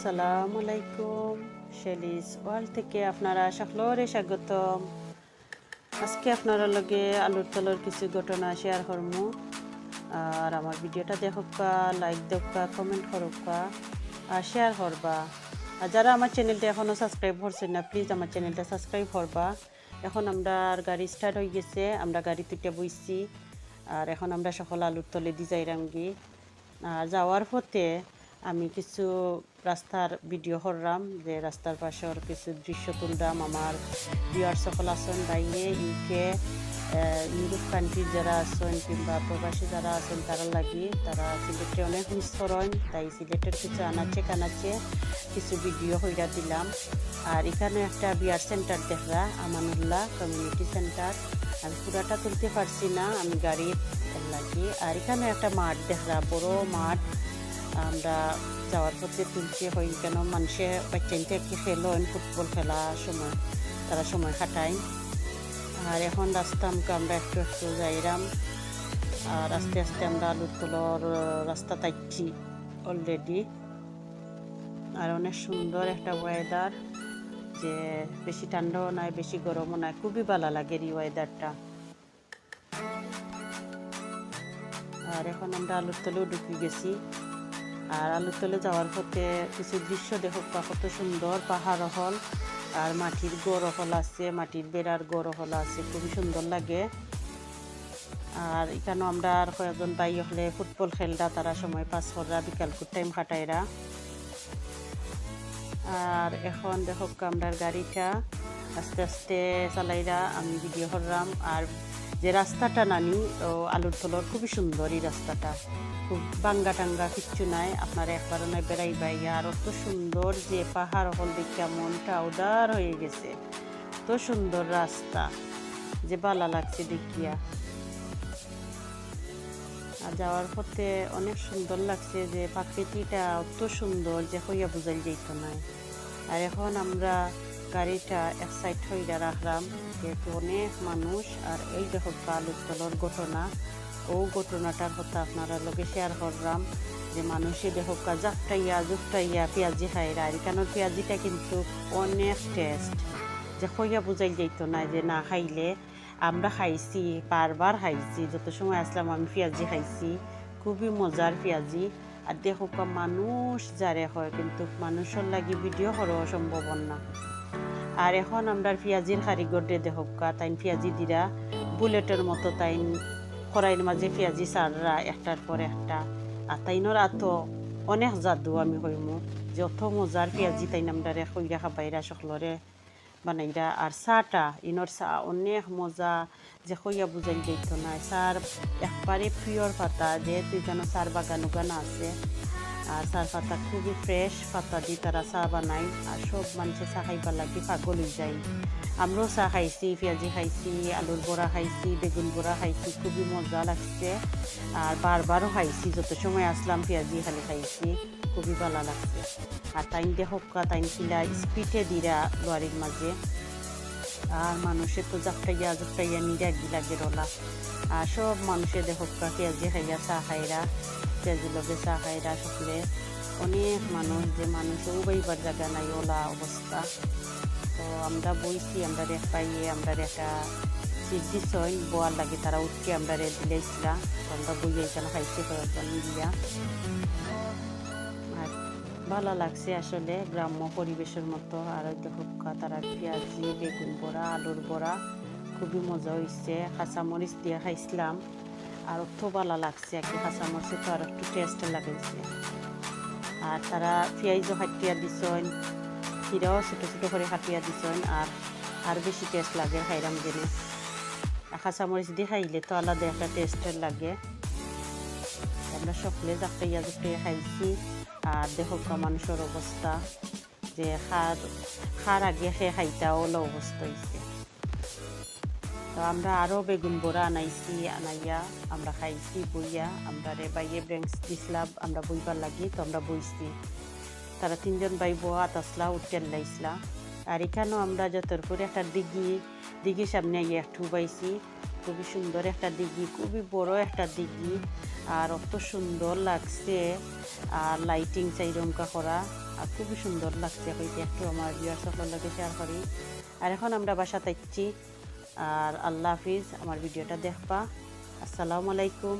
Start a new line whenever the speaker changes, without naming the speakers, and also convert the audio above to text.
আসসালামু আলাইকুম। Shelley's world থেকে আপনারা সকলরে স্বাগতম। আজকে আপনারা লগে আলুর তলর কিছু ঘটনা শেয়ার করমু। আর আমার ভিডিওটা দেখবা লাইক দেখবা কমেন্ট করবা আর শেয়ার করবা। আর যারা আমার চ্যানেলটা এখনও সাবস্ক্রাইব করছেন না প্লিজ আমার চ্যানেলটা সাবস্ক্রাইব করবা। এখন আমরা গাড়ি স্টার্ট হয়ে গেছে, আমরা গাড়ি তুইটা বইছি। আর এখন আমরা সকল আলুর তলে দি যাইরামগি আর যাওয়ার পথে আমি কিছু রাস্তার ভিডিও করলাম, যে রাস্তার পাশের কিছু দৃশ্য তুললাম। আমার বিয়ার সকল আসন বাইরে ইউকে ইউরোপ কান্ট্রির যারা আছেন কিংবা প্রবাসী যারা আছেন, তারা লাগি, তারা সিলেটে অনেক মিস তাই সিলেটের কিছু আনাচে কানাচে কিছু ভিডিও হইরা দিলাম। আর এখানে একটা বিয়ার সেন্টার দেখরা আমানুল্লাহ কমিউনিটি সেন্টার আমি পুরাটা তুলতে পারছি না, আমি গাড়ির লাগি। আর এখানে একটা মাঠ দেখরা বড় মাঠ। আমরা যাওয়ার পথে তুলছি হই কেন? মানুষে বাচ্চাইতে কি খেলেন ফুটবল খেলা সময়, তারা সময় কাটায়। আর এখন রাস্তা আমাকে আমরা একটু একটু যাইরাম। আর আস্তে আস্তে আমরা আলুর তোলর রাস্তা তাইছি অলরেডি আর অনেক সুন্দর একটা ওয়েদার যে বেশি ঠান্ডাও নাই, বেশি গরমও নাই। খুবই ভালো লাগে এই ওয়েদারটা আর এখন আমরা আলুর তলেও ঢুকে গেছি। আর আলুর তলে যাওয়ার পথে কিছু দৃশ্য দেখো কত সুন্দর পাহাড় হল আর মাটির গড় হল আছে, মাটির বেড়ার গড় হল আছে, খুবই সুন্দর লাগে। আর এখানে আমরা আর কয়েকজন বাই হলে ফুটবল খেলরা, তারা সময় পাস করা বিকাল টাইম কাটাইরা আর এখন দেখো আমরা গাড়িটা আস্তে আস্তে চালাইরা আমি ভিডিও করলাম আর যে রাস্তাটা নানি আলুর তলর খুবই সুন্দর এই রাস্তাটা। খুব বাঙ্গা টাঙ্গা কিচ্ছু নাই, আপনারা একবার নয় বেড়াই বাই আর অত সুন্দর যে পাহাড় হল দেখা মনটা উদার হয়ে গেছে। তো সুন্দর রাস্তা, যে বালা লাগছে দেখিয়া। আর যাওয়ার পথে অনেক সুন্দর লাগছে যে প্রাকৃতিটা অত সুন্দর যে হইয়া বুঝাই যেত নাই। আর এখন আমরা গাড়িটা এক সাইড হইয়া রাখলাম। যেহেতু অনেক মানুষ, আর এই দেখো আলুর তলর ঘটনা, ও ঘটনাটার কথা আপনারা লগে শেয়ার করলাম, যে মানুষে দেখো জাপটাইয়া, জুপটাইয়া পেঁয়াজি খাইরা আর এখানের পেঁয়াজিটা কিন্তু অনেক টেস্ট যে হইয়া বুঝাই যাইত না যে না খাইলে আমরা খাইছি, বারবার খাইছি, যত সময় আসলাম আমি পেঁয়াজি খাইছি, খুবই মজার পেঁয়াজি। আর দেখো মানুষ যারে হয়, কিন্তু মানুষের লাগি ভিডিও করা সম্ভব না। আর এখন আমরা পেঁয়াজির কারিগর দিয়ে দেখকা তাই পেঁয়াজি দিরা বুলেটের মতো তাই খরাইয়ের মাঝে পেঁয়াজি সাররা একটার পর একটা। আর তাইনোর আত অনেক জাদু আমি হইমু, যে অত মজার পেঁয়াজি তাই আমরা খৈরা খাবাইরা সকলরে বানাইরা। আর চাটা ইনোর চা অনেক মজা যে খইয়া বুঝাই যাইত না। চার একবারে পিওর পাতা যেহেতু এখানে চার বাগান আছে। আর চার পাতা খুবই ফ্রেশ পাতা দিয়ে তারা চা বানাই আর সব মানুষে চা খাইবার লাগি পাগল যায়। আমরাও চা খাইছি, পেঁয়াজি খাইছি, আলুর বড়া খাইছি, বেগুন বড়া খাইছি, খুবই মজা লাগছে। আর বারবারও খাইছি, যত সময় আসলাম পেঁয়াজি খালি খাইছি, খুবই ভালো লাগছে। আর তাইন দেখকা তাইন কিলা স্পিডে দিরা লোয়ারির মাঝে। আর মানুষের তো জাপটাইয়া জাপটাইয়া নিরাগি লাগে রলা। আর সব মানুষের দেখকা পেঁয়াজি খাইয়া চা খাইরা পেঁয়াজি লগে চা খাইরা সকলে। অনেক মানুষ, যে মানুষ উবাইবার জায়গা নাই, ওলা অবস্থা। তো আমরা বইছি, আমরা রেখ পাইয়ে, আমরা একটা সিট দিছই বোয়ার লাগে তারা উঠকে আমরা রে দিলেছিলাম আমরা বইয়ে এখানে খাইছি কয়েকজন মিলিয়া। ভালো লাগছে আসলে, গ্রাম্য পরিবেশের মতো। আর দেখো তারা পেঁয়াজি, বেগুন বড়া, আলুর বড়া, খুবই মজা হয়েছে কাঁচামরিচ দিয়ে খাইছিলাম। আর অত ভালো লাগছে আর কি, কাঁচামরিচে তো আর একটু টেস্ট লাগাইছে আর তারা পেঁয়াজও খাটিয়া দিছেন হিরাও ছোটো ছোটো করে খাটিয়া দিছেন, আর আর বেশি টেস্ট লাগে খাইরাম জেনে কাঁচামরিচ দিয়ে খাইলে তো আলাদা একটা টেস্টের লাগে। আমরা সকলে জাপটাইয়া জাপটাইয়া খাইছি। আর দেখো মানুষের অবস্থা, যে খার খার আগে খেয়ে খাইতা ওলা অবস্থা হয়েছে তো আমরা আরও বেগুন বড়া আনাইছি, আনাইয়া আমরা খাইছি, বইয়া আমরা রে বাইয়ে ব্রেঞ্চ দিছিলাম, আমরা বইবার লাগি, তো আমরা বইছি। তারা তিনজন বাই বোয়া তাসলা উঠতেন লাইছিলা। আর এখানেও আমরা যতর করে একটা দিঘি, দিঘির সামনে গিয়ে একটু পাইছি খুবই সুন্দর একটা দিঘি, খুবই বড় একটা দিঘি, আর অত সুন্দর লাগছে। আর লাইটিং চাইরমকা করা, আর খুবই সুন্দর লাগছে হইতে একটু আমার সকল লোকে শেয়ার করি। আর এখন আমরা বাসা থাকছি। আর আল্লাহ হাফিজ, আমার ভিডিওটা দেখবা। আসসালামু আলাইকুম।